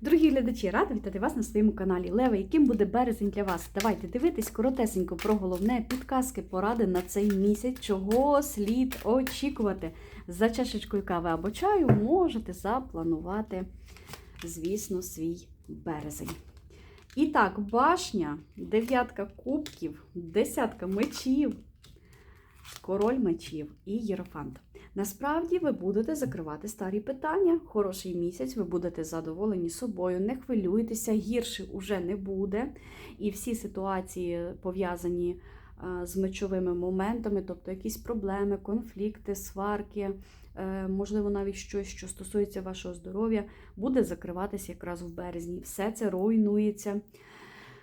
Дорогі глядачі, рада вітати вас на своєму каналі. Лева, яким буде березень для вас? Давайте дивитись коротесенько про головне підказки, поради на цей місяць, чого слід очікувати. За чашечкою кави або чаю можете запланувати, звісно, свій березень. І так, башня, дев'ятка кубків, десятка мечів, король мечів і єрофант. Насправді ви будете закривати старі питання. Хороший місяць, ви будете задоволені собою, не хвилюйтеся, гірше уже не буде. І всі ситуації пов'язані е, з мечовими моментами, тобто якісь проблеми, конфлікти, сварки, е, можливо, навіть щось, що стосується вашого здоров'я, буде закриватися якраз в березні. Все це руйнується.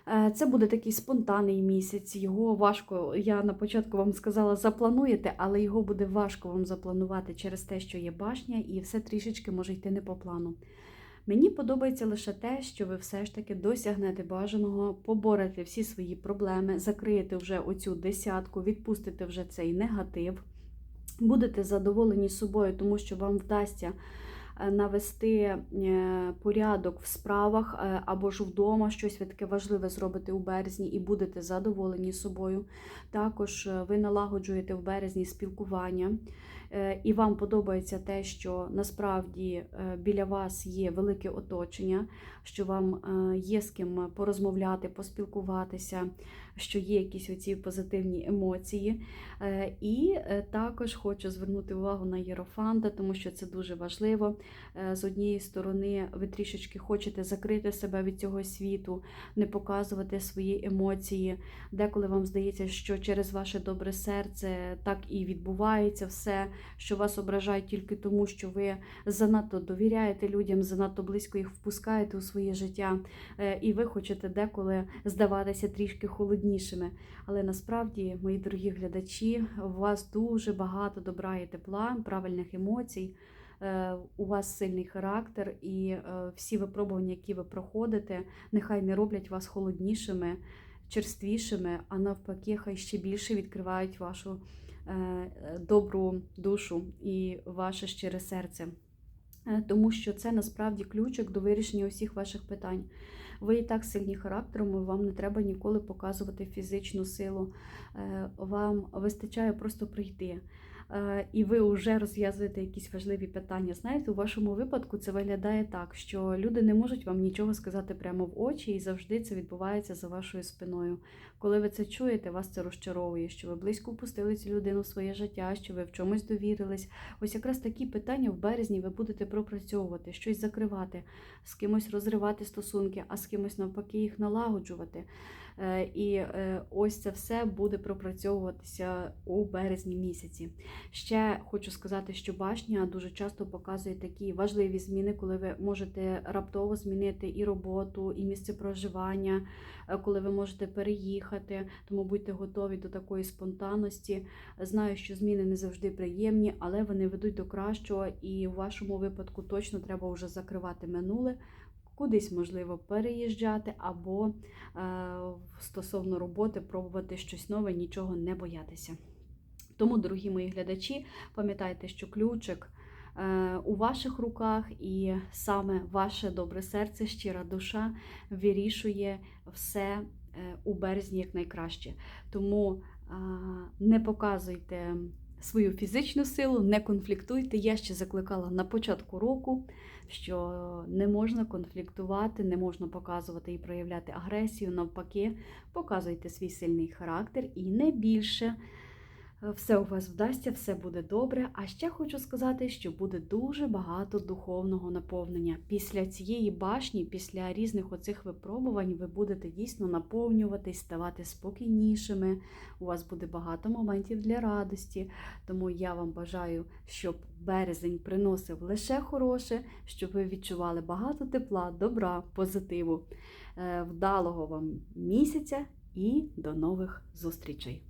Е, Це буде такий спонтанний місяць. Його важко, я на початку вам сказала, заплануєте, але його буде важко вам запланувати через те, що є башня, і все трішечки може йти не по плану. Мені подобається лише те, що ви все ж таки досягнете бажаного, поборете всі свої проблеми, закриєте вже оцю десятку, відпустите вже цей негатив, будете задоволені собою, тому що вам вдасться навести е, порядок в справах е, або ж вдома щось таке важливе зробите у березні і будете задоволені собою. Також е, ви налагоджуєте в березні спілкування. Е, І вам подобається те, що насправді е, біля вас є велике оточення, що вам е, є з ким порозмовляти, поспілкуватися, що є якісь оці позитивні емоції. Е, І е, також хочу звернути увагу на Єрофанта, тому що це дуже важливо. Е, З однієї сторони, ви трішечки хочете закрити себе від цього світу, не показувати свої емоції. Деколи вам здається, що через ваше добре серце так і відбувається все, що вас ображають тільки тому, що ви занадто довіряєте людям, занадто близько їх впускаєте у своє життя, Е, і ви хочете деколи здаватися трішки холоднішими. Але насправді, мої дорогі глядачі, у вас дуже багато добра і тепла, правильних емоцій. Е, У вас сильний характер, і е, всі випробування, які ви проходите, нехай не роблять вас холоднішими, черствішими, а навпаки, хай ще більше відкривають вашу е, добру душу і ваше щире серце. Тому що це насправді ключик до вирішення усіх ваших питань. Ви і так сильні характером, і вам не треба ніколи показувати фізичну силу. Е, Вам вистачає просто прийти. Е, І ви вже розв'язуєте якісь важливі питання. Знаєте, у вашому випадку це виглядає так, що люди не можуть вам нічого сказати прямо в очі, і завжди це відбувається за вашою спиною. Коли ви це чуєте, вас це розчаровує, що ви близько впустили цю людину в своє життя, що ви в чомусь довірились. Ось якраз такі питання в березні ви будете пропрацьовувати, щось закривати, з кимось розривати стосунки, а з кимось навпаки їх налагоджувати. Е, І е, ось це все буде пропрацьовуватися у березні місяці. Ще хочу сказати, що башня дуже часто показує такі важливі зміни, коли ви можете раптово змінити і роботу, і місце проживання, е, коли ви можете переїхати. Тому будьте готові до такої спонтанності. Знаю, що зміни не завжди приємні, але вони ведуть до кращого, і в вашому випадку точно треба вже закривати минуле. Кудись можливо переїжджати, або е, стосовно роботи пробувати щось нове, нічого не боятися. Тому, дорогі мої глядачі, пам'ятайте, що ключик е, у ваших руках, і саме ваше добре серце, щира душа вирішує все е, у березні як найкраще. Тому не показуйте свою фізичну силу, не конфліктуйте. Я ще закликала на початку року, що не можна конфліктувати, не можна показувати і проявляти агресію. Навпаки, показуйте свій сильний характер і не більше. Все у вас вдасться, все буде добре. А ще хочу сказати, що буде дуже багато духовного наповнення. Після цієї башні, після різних оцих випробувань, ви будете дійсно наповнюватись, ставати спокійнішими. У вас буде багато моментів для радості. Тому я вам бажаю, щоб березень приносив лише хороше, щоб ви відчували багато тепла, добра, позитиву, Е, вдалого вам місяця і до нових зустрічей!